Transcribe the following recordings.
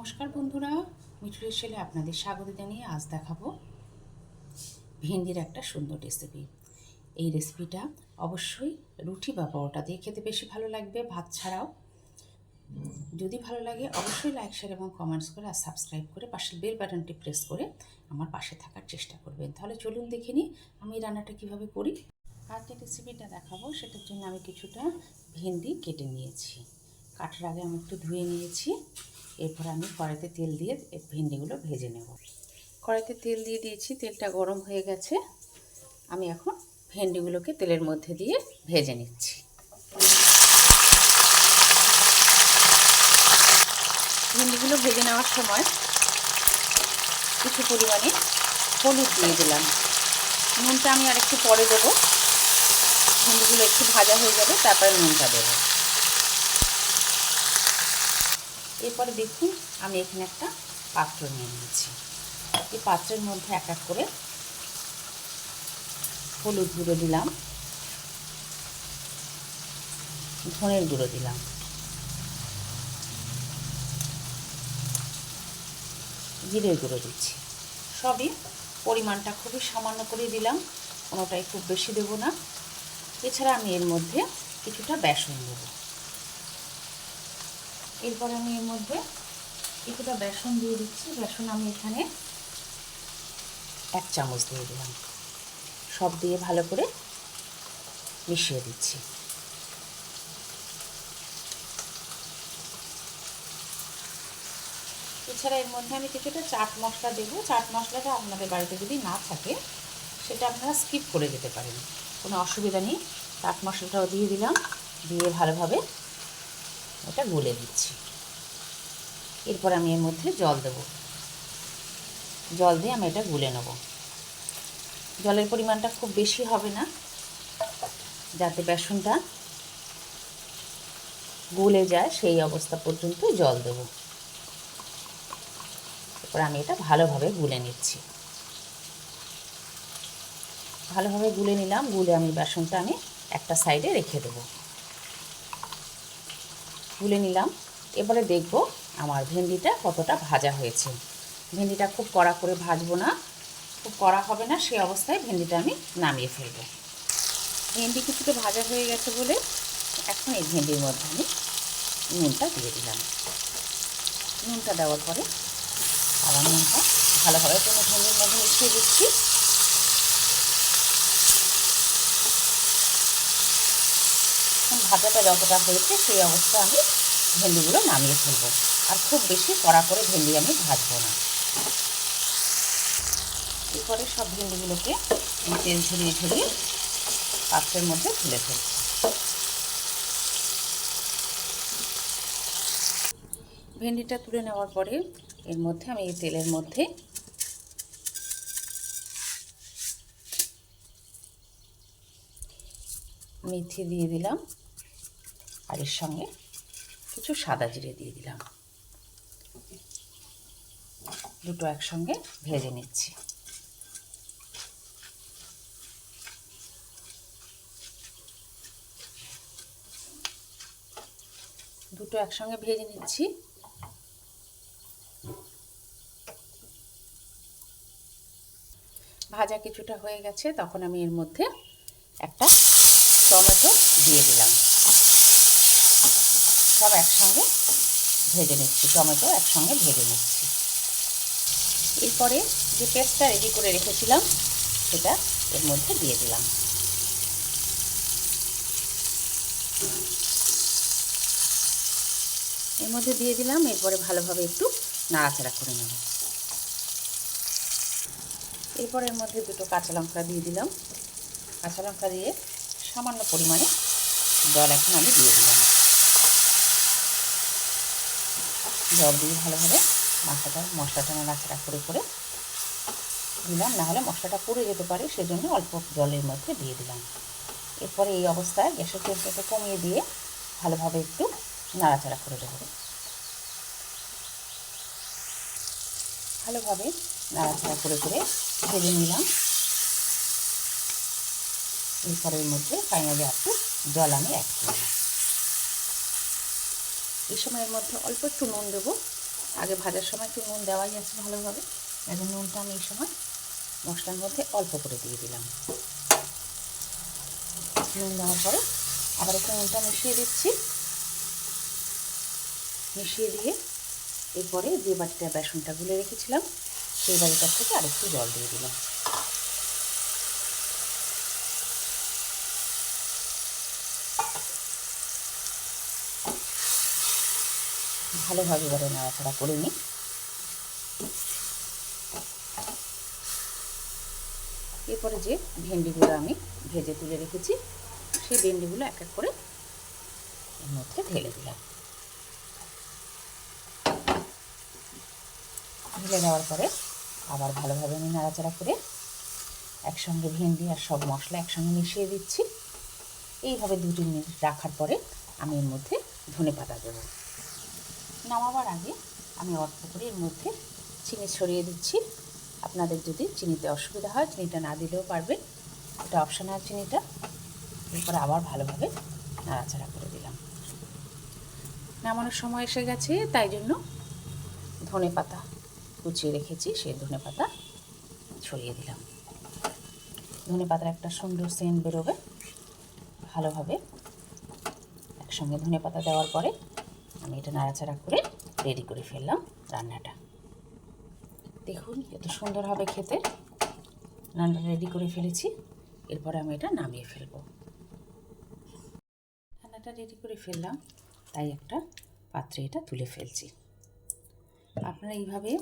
নমস্কার বন্ধুরা মিঠুরের ছেলে আপনাদের স্বাগত জানিয়ে আজ দেখাবো ভেন্ডির একটা সুন্দর রেসিপি এই রেসিপিটা অবশ্যই রুটি বা পরোটা দিয়ে খেতে বেশি ভালো লাগবে, ভাত ছাড়াও। যদি ভালো লাগে, অবশ্যই লাইক শেয়ার এবং কমেন্টস করে আর সাবস্ক্রাইব করে পাশের বেল বাটনটি প্রেস করে আমার পাশে থাকার চেষ্টা করবেন। তাহলে চলুন দেখে নিই আমি এই রান্নাটা কীভাবে করি। আর যে রেসিপিটা দেখাবো, সেটার জন্য আমি কিছুটা ভেন্ডি কেটে নিয়েছি। কাটার আগে আমি একটু ধুয়ে নিয়েছি। এরপর আমি কড়াইতে তেল দিয়ে ভেন্ডিগুলো ভেজে নেব। কড়াইতে তেল দিয়ে দিয়েছি, তেলটা গরম হয়ে গেছে। আমি এখন ভেন্ডিগুলোকে তেলের মধ্যে দিয়ে ভেজে নিচ্ছি। ভেন্ডিগুলো ভেজে নেওয়ার সময় কিছু পরিমাণে হলুদ দিয়ে দিলাম। নুনটা আমি আর একটু পরে দেবো। ভেন্ডিগুলো একটু ভাজা হয়ে যাবে, তারপরে নুনটা দেবো। এরপরে দেখুন, আমি এখানে একটা পাত্র নিয়ে নিয়েছি। এই পাত্রের মধ্যে এক এক করে হলুদ গুঁড়ো দিলাম, ধনের গুঁড়ো দিলাম। জিরের গুঁড়ো দিচ্ছি। সবই পরিমাণটা খুবই সামান্য করে দিলাম কোনোটাই খুব বেশি দেবো না। এছাড়া আমি এর মধ্যে কিছুটা বেসন দেবো। এরপর আমি এর মধ্যে কিছুটা বেসন দিয়ে দিচ্ছি। বেসন আমি এখানে এক চামচ দিয়ে দিলাম। সব দিয়ে ভালো করে মিশিয়ে দিচ্ছি। এছাড়া এর মধ্যে আমি কিছুটা চাট মশলা দেবো। চাট মশলাটা আপনাদের বাড়িতে যদি না থাকে, সেটা আপনারা স্কিপ করে যেতে পারেন। কোনো অসুবিধা নেই। চাট মশলাটাও দিয়ে দিলাম। দিয়ে ভালোভাবে এটা গুলে দিচ্ছি। এরপর আমি এর মধ্যে জল দেব। জল দিয়ে আমি এটা গুলে নেব। জলের পরিমাণটা খুব বেশি হবে না, যাতে বেসনটা গলে যায়, সেই অবস্থা পর্যন্ত জল দেব। এরপর আমি এটা ভালোভাবে গুলে নিচ্ছি। ভালোভাবে গুলে নিলাম, গুলে আমি বেসনটা আমি একটা সাইডে রেখে দেবো। তুলে নিলাম। এবারে দেখব আমার ভেন্ডিটা কতটা ভাজা হয়েছে। ভেন্ডিটা খুব কড়া করে ভাজবো না। খুব কড়া হবে না সেই অবস্থায় ভেন্ডিটা আমি নামিয়ে ফেলব। ভেন্ডি কিছুটা ভাজা হয়ে গেছে বলে এখন এই ভেন্ডির মধ্যে আমি নুনটা দিয়ে দিলাম। নুনটা দেওয়ার পরে আবার নুনটা ভালোভাবে কোনো ভেন্ডির মধ্যে মিশিয়ে দিচ্ছি। ভাজাটা যতটা হয়েছে সেই অবস্থা আমি ভেন্ডিগুলো নামিয়ে ফেলব। আর খুব বেশি কড়া করে ভেন্ডি আমি ভাজবো না। এরপরে সব ভেন্ডিগুলোকে তেল ঝরিয়ে ঝরিয়ে পাত্রের মধ্যে তুলে ফেলছি। ভেন্ডিটা তুলে নেওয়ার পরে এর মধ্যে আমি এই তেলের মধ্যে মেথি দিয়ে দিলাম আর এর সঙ্গে কিছু সাদা জিরে দিয়ে দিলাম। দুটো একসঙ্গে ভেজে নিচ্ছি। দুটো একসঙ্গে ভেজে নিচ্ছি। ভাজা কিছুটা হয়ে গেছে, তখন আমি এর মধ্যে একটা টমেটো দিয়ে দিলাম। সব একসঙ্গে ভেজে নিচ্ছি, টমেটো একসঙ্গে ভেজে নিচ্ছি। এরপরে যে পেস্টটা রেডি করে রেখেছিলাম, সেটা এর মধ্যে দিয়ে দিলাম। এর মধ্যে দিয়ে দিলাম, এরপরে ভালোভাবে একটু নাড়াচাড়া করে নেব। এরপর এর মধ্যে দুটো কাঁচা লঙ্কা দিয়ে দিলাম। কাঁচা লঙ্কা দিয়ে সামান্য পরিমাণে জল এখন আমি দিয়ে দিলাম। জল দিয়ে ভালোভাবে মশলাটা মশলাটা নাড়াচাড়া করে করে দিলাম। নাহলে মশলাটা পুড়ে যেতে পারে, সেজন্য অল্প জলের মধ্যে দিয়ে দিলাম। এরপরে এই অবস্থায় গ্যাসের তেলটাকে কমিয়ে দিয়ে ভালোভাবে একটু নাড়াচাড়া করে দেবো ভালোভাবে নাড়াচাড়া করে করে ভেজে নিলাম। এরপরের মধ্যে ফাইনালি একটু জল আমি অ্যাড করলাম এই সময়ের মধ্যে অল্প একটু নুন দেবো। আগে ভাজার সময় একটু নুন দেওয়াই আছে ভালোভাবে। এখন নুনটা আমি এই সময় মশলার মধ্যে অল্প করে দিয়ে দিলাম। নুন দেওয়ার পরে আবার একটু নুনটা মিশিয়ে দিচ্ছি। মিশিয়ে দিয়ে এরপরে যে বাটিটা বেসনটা গুলে রেখেছিলাম, সেই বাটিটার থেকে আরেকটু জল দিয়ে দিলাম। ভালোভাবে এবারে নাড়াচাড়া করে নিই। এরপরে যে ভেন্ডিগুলো আমি ভেজে তুলে রেখেছি, সেই ভেন্ডিগুলো এক এক করে এর মধ্যে ঢেলে দিলাম। ঢেলে দেওয়ার পরে আবার ভালোভাবে আমি নাড়াচাড়া করে একসঙ্গে ভেন্ডি আর সব মশলা একসঙ্গে মিশিয়ে দিচ্ছি। এইভাবে দু তিন মিনিট রাখার পরে আমি এর মধ্যে ধনে পাতা দেবো। নামাবার আগে আমি অল্প করে এর মধ্যে চিনি ছড়িয়ে দিচ্ছি। আপনাদের যদি চিনিতে অসুবিধা হয়, চিনিটা না দিলেও পারবেন। এটা অপশনাল চিনিটা। এরপরে আবার ভালোভাবে নাড়াচাড়া করে দিলাম। নামানোর সময় এসে গেছে, তাই জন্য ধনে পাতা কুচিয়ে রেখেছি, সেই ধনে পাতা ছড়িয়ে দিলাম। ধনে পাতার একটা সুন্দর সেন্ট বেরোবে। ভালোভাবে একসঙ্গে ধনে পাতা দেওয়ার পরে আমি এটা নাড়াচাড়া করে রেডি করে ফেললাম রান্নাটা। দেখুন, এত সুন্দর হবে খেতে। রান্নাটা রেডি করে ফেলেছি। এরপরে আমি এটা নামিয়ে ফেলব। রান্নাটা রেডি করে ফেললাম, তাই একটা পাত্রে এটা তুলে ফেলছি। আপনারা এইভাবে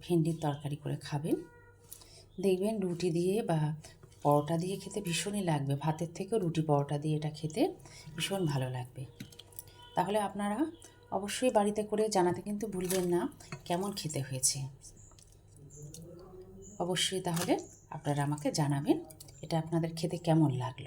ভেন্ডির তরকারি করে খাবেন। দেখবেন রুটি দিয়ে বা পরোটা দিয়ে খেতে ভীষণই লাগবে। ভাতের থেকেও রুটি, পরোটা দিয়ে এটা খেতে ভীষণ ভালো লাগবে। তাহলে আপনারা অবশ্যই বাড়িতে করে জানাতে কিন্তু ভুলবেন না কেমন খেতে হয়েছে। অবশ্যই তাহলে আপনারা আমাকে জানাবেন এটা আপনাদের খেতে কেমন লাগল।